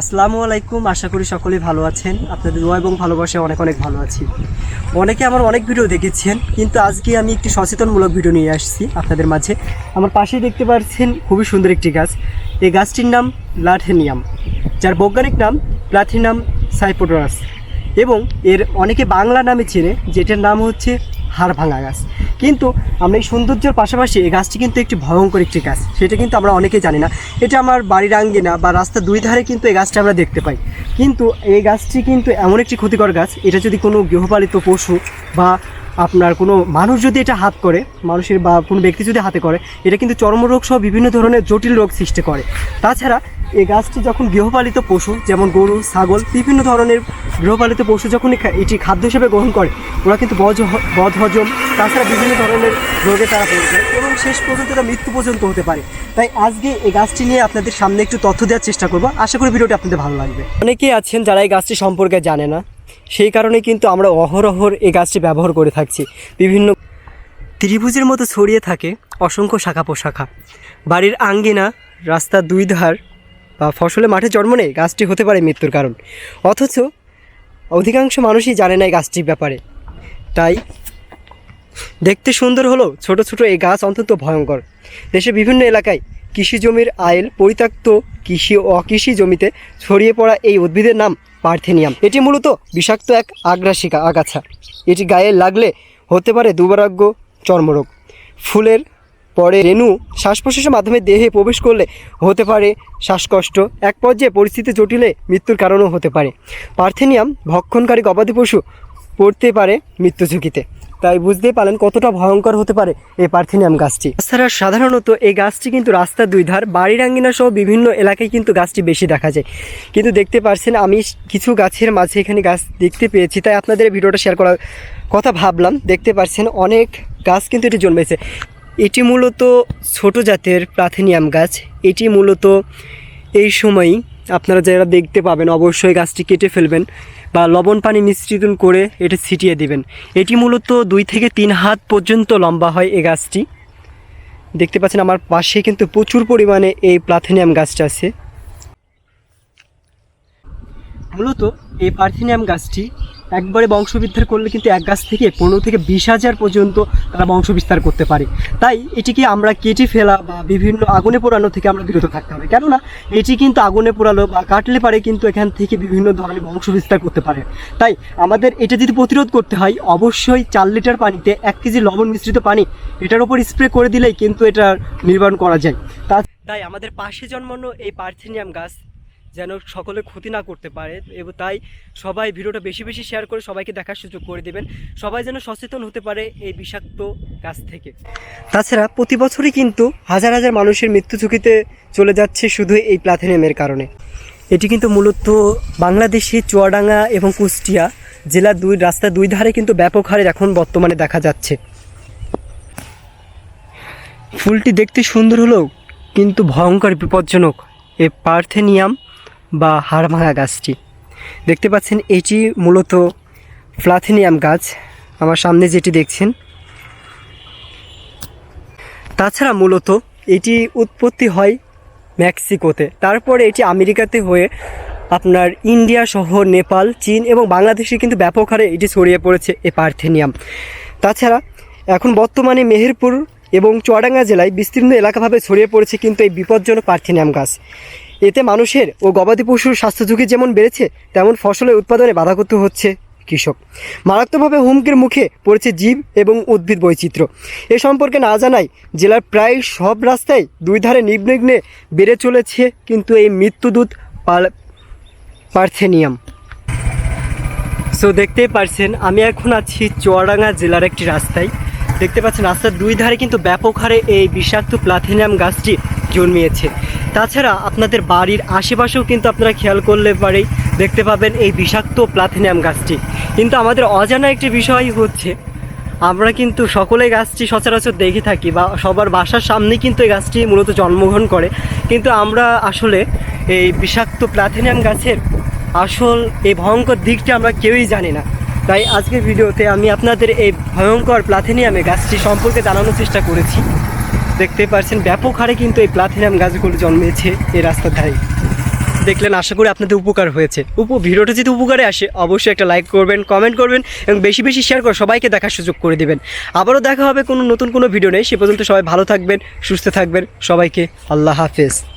আসসালামু আলাইকুম, আশা করি সকলেই ভালো আছেন। আপনাদের দোয়া এবং ভালোবাসায় অনেক অনেক ভালো আছি। অনেকে আমার অনেক ভিডিও দেখেছেন, কিন্তু আজকে আমি একটি সচেতনমূলক ভিডিও নিয়ে আসছি আপনাদের মাঝে। আমার পাশেই দেখতে পাচ্ছেন খুবই সুন্দর একটি গাছ। এই গাছটির নাম লাঠেনিয়াম যার বৈজ্ঞানিক নাম প্লাথিনাম সাইপোডরাস এবং এর অনেকে বাংলা নামে চেনে, যেটার নাম হচ্ছে হাড় ভাঙা গাছ। কিন্তু আমরা এই সৌন্দর্যের পাশাপাশি এই গাছটি কিন্তু একটি ভয়ঙ্কর একটি গাছ। সেটা কিন্তু আমরা অনেকেই জানি না। এটা আমার বাড়ির আঙ্গিনা বা রাস্তার দুই ধারে কিন্তু এই গাছটা আমরা দেখতে পাই। কিন্তু এই গাছটি কিন্তু এমন একটি ক্ষতিকর গাছ, এটা যদি কোনো গৃহপালিত পশু বা আপনার কোনো মানুষ যদি এটা হাত করে, মানুষের বা কোনো ব্যক্তি যদি হাতে করে, এটা কিন্তু চর্মরোগ সহ বিভিন্ন ধরনের জটিল রোগ সৃষ্টি করে। তাছাড়া এই গাছটি যখন গৃহপালিত পশু, যেমন গরু, ছাগল, বিভিন্ন ধরনের গৃহপালিত পশু যখন এটি খাদ্য হিসেবে গ্রহণ করে, ওরা কিন্তু বজ বদ হজম তাছাড়া বিভিন্ন ধরনের রোগে তারা পড়ে যায় এবং শেষ পর্যন্ত তারা মৃত্যু পর্যন্ত হতে পারে। তাই আজকে এই গাছটি নিয়ে আপনাদের সামনে একটু তথ্য দেওয়ার চেষ্টা করব। আশা করি ভিডিওটি আপনাদের ভালো লাগবে। অনেকেই আছেন যারা এই গাছটি সম্পর্কে জানে না। সেই কারণে কিন্তু আমরা অহরহর এই গাছটি ব্যবহার করে থাকছি। বিভিন্ন ত্রিভুজের মতো ছড়িয়ে থাকে অসংখ্য শাখা পোশাখা বাড়ির আঙ্গিনা, রাস্তার দুই ধার বা ফসলে মাঠে জন্ম নেই, গাছটি হতে পারে মৃত্যুর কারণ। অথচ অধিকাংশ মানুষই জানে না এই গাছটির ব্যাপারে। তাই দেখতে সুন্দর হলেও ছোট ছোট এই গাছ অত্যন্ত ভয়ঙ্কর। দেশের বিভিন্ন এলাকায় কৃষি জমির আইল পরিত্যক্ত কৃষি ও অকৃষি জমিতে ছড়িয়ে পড়া এই উদ্ভিদের নাম পার্থেনিয়াম। এটি মূলত বিষাক্ত এক আগ্রাসিকা আগাছা। এটি গায়ে লাগলে হতে পারে দুরারোগ্য চর্মরোগ। ফুলের পরে রেণু শ্বাস প্রশ্বাসের মাধ্যমে দেহে প্রবেশ করলে হতে পারে শ্বাসকষ্ট। এক পর্যায়ে পরিস্থিতি জটিলে মৃত্যুর কারণও হতে পারে। পার্থেনিয়াম ভক্ষণকারী গবাদি পশু পড়তে পারে মৃত্যু ঝুঁকিতে। তাই বুঝতেই পারলেন কতটা ভয়ঙ্কর হতে পারে এই পার্থেনিয়াম গাছটি। তাছাড়া সাধারণত এই গাছটি কিন্তু রাস্তার দুই ধার বাড়ির আঙ্গিনা সহ বিভিন্ন এলাকায় কিন্তু গাছটি বেশি দেখা যায়। কিন্তু দেখতে পারছেন, আমি কিছু গাছের মাঝে এখানে গাছ দেখতে পেয়েছি, তাই আপনাদের ভিডিওটা শেয়ার করার কথা ভাবলাম। দেখতে পারছেন অনেক গাছ কিন্তু এটি জন্মেছে। এটি মূলত ছোট জাতের প্লাথেনিয়াম গাছ। এটি মূলত এই সময়ই আপনারা যারা দেখতে পাবেন, অবশ্যই গাছটি কেটে ফেলবেন বা লবণ পানি মিশ্রিত করে এটা ছিটিয়ে দিবেন। এটি মূলত দুই থেকে তিন হাত পর্যন্ত লম্বা হয় এই গাছটি। দেখতে পাচ্ছেন আমার পাশে কিন্তু প্রচুর পরিমাণে এই প্লাথেনিয়াম গাছটা আছে। মূলত এই পার্থেনিয়াম গাছটি একবারে বংশবিস্তার করলে কিন্তু এক গাছ থেকে পনেরো থেকে বিশ হাজার পর্যন্ত তারা বংশ বিস্তার করতে পারে। তাই এটিকে আমরা কেটে ফেলা বা বিভিন্ন আগুনে পোড়ানো থেকে আমরা বিরত থাকতে হবে। কেননা এটি কিন্তু আগুনে পোড়ালো বা কাটলে পারে কিন্তু এখান থেকে বিভিন্ন ধরনের বংশ বিস্তার করতে পারে। তাই আমাদের এটা যদি প্রতিরোধ করতে হয়, অবশ্যই চার লিটার পানিতে এক কেজি লবণ মিশ্রিত পানি এটার উপর স্প্রে করে দিলেই কিন্তু এটা নির্মাণ করা যায়। তা তাই আমাদের পাশে জন্মানো এই পার্থেনিয়াম গাছ যেন সকলে ক্ষতি না করতে পারে এবং তাই সবাই ভিডিওটা বেশি বেশি শেয়ার করে সবাইকে দেখার সুযোগ করে দেবেন। সবাই যেন সচেতন হতে পারে এই বিষাক্ত গাছ থেকে। তাছাড়া প্রতি বছরই কিন্তু হাজার হাজার মানুষের মৃত্যু ঝুঁকিতে চলে যাচ্ছে শুধু এই প্লাথেনিয়ামের কারণে। এটি কিন্তু মূলত বাংলাদেশে চুয়াডাঙ্গা এবং কুষ্টিয়া জেলার দুই, রাস্তার দুই ধারে কিন্তু ব্যাপক হারে এখন বর্তমানে দেখা যাচ্ছে। ফুলটি দেখতে সুন্দর হলেও কিন্তু ভয়ঙ্কর বিপজ্জনক। এ পার্থেনিয়াম বা হাড়ভাঙা গাছটি। দেখতে পাচ্ছেন, এটি মূলত প্লাথেনিয়াম গাছ। আমার সামনে যেটি দেখছেন, তাছাড়া মূলত এটি উৎপত্তি হয় মেক্সিকোতে। তারপরে এটি আমেরিকাতে হয়ে আপনার ইন্ডিয়া সহ নেপাল, চীন এবং বাংলাদেশে কিন্তু ব্যাপক হারে এটি ছড়িয়ে পড়েছে এ পার্থেনিয়াম। তাছাড়া এখন বর্তমানে মেহেরপুর এবং চুয়াডাঙ্গা জেলায় বিস্তীর্ণ এলাকাভাবে ছড়িয়ে পড়েছে কিন্তু এই বিপজ্জনক পার্থেনিয়াম গাছ। এতে মানুষের ও গবাদি পশুর স্বাস্থ্য ঝুঁকি যেমন বেড়েছে, তেমন ফসলের উৎপাদনে বাধাগ্রস্ত হচ্ছে কৃষক। মারাত্মকভাবে হুমকির মুখে পড়েছে জীব এবং উদ্ভিদ বৈচিত্র্য। এ সম্পর্কে না জানাই জেলার প্রায় সব রাস্তায় দুই ধারে নির্বিঘ্নে বেড়ে চলেছে কিন্তু এই মৃত্যুদূত পার্থেনিয়াম সো দেখতেই পারছেন, আমি এখন আছি চুয়াডাঙ্গা জেলার একটি রাস্তায়। দেখতে পাচ্ছেন, রাস্তার দুই ধারে কিন্তু ব্যাপক হারে এই বিষাক্ত প্লাথেনিয়াম গাছটি জন্মিয়েছে। তাছাড়া আপনাদের বাড়ির আশেপাশেও কিন্তু আপনারা খেয়াল করলে পারেই দেখতে পাবেন এই বিষাক্ত প্লাথেনিয়াম গাছটি। কিন্তু আমাদের অজানা একটি বিষয় হচ্ছে, আমরা কিন্তু সকলে গাছটি সচরাচর দেখে থাকি বা সবার বাসার সামনে কিন্তু এই গাছটি মূলত জন্মগ্রহণ করে। কিন্তু আমরা আসলে এই বিষাক্ত প্লাথেনিয়াম গাছের আসল এই ভয়ঙ্কর দিকটা আমরা কেউই জানি না। তাই আজকের ভিডিওতে আমি আপনাদের এই ভয়ঙ্কর প্লাথেনিয়ামে গাছটি সম্পর্কে জানানোর চেষ্টা করেছি। দেখতে পারছেন, ব্যাপক হারে কিন্তু এই প্লাথিনাম গাছগুলো জন্মেছে এই রাস্তার ধারে। দেখলেন, আশা করি আপনাদের উপকার হয়েছে। উপ, ভিডিওটা যদি উপকারে আসে, অবশ্যই একটা লাইক করবেন কমেন্ট করবেন এবং বেশি বেশি শেয়ার করে সবাইকে দেখার সুযোগ করে দেবেন। আবারও দেখা হবে কোনো নতুন কোনো ভিডিও নেই সে পর্যন্ত সবাই ভালো থাকবেন, সুস্থ থাকবেন। সবাইকে আল্লাহ হাফেজ।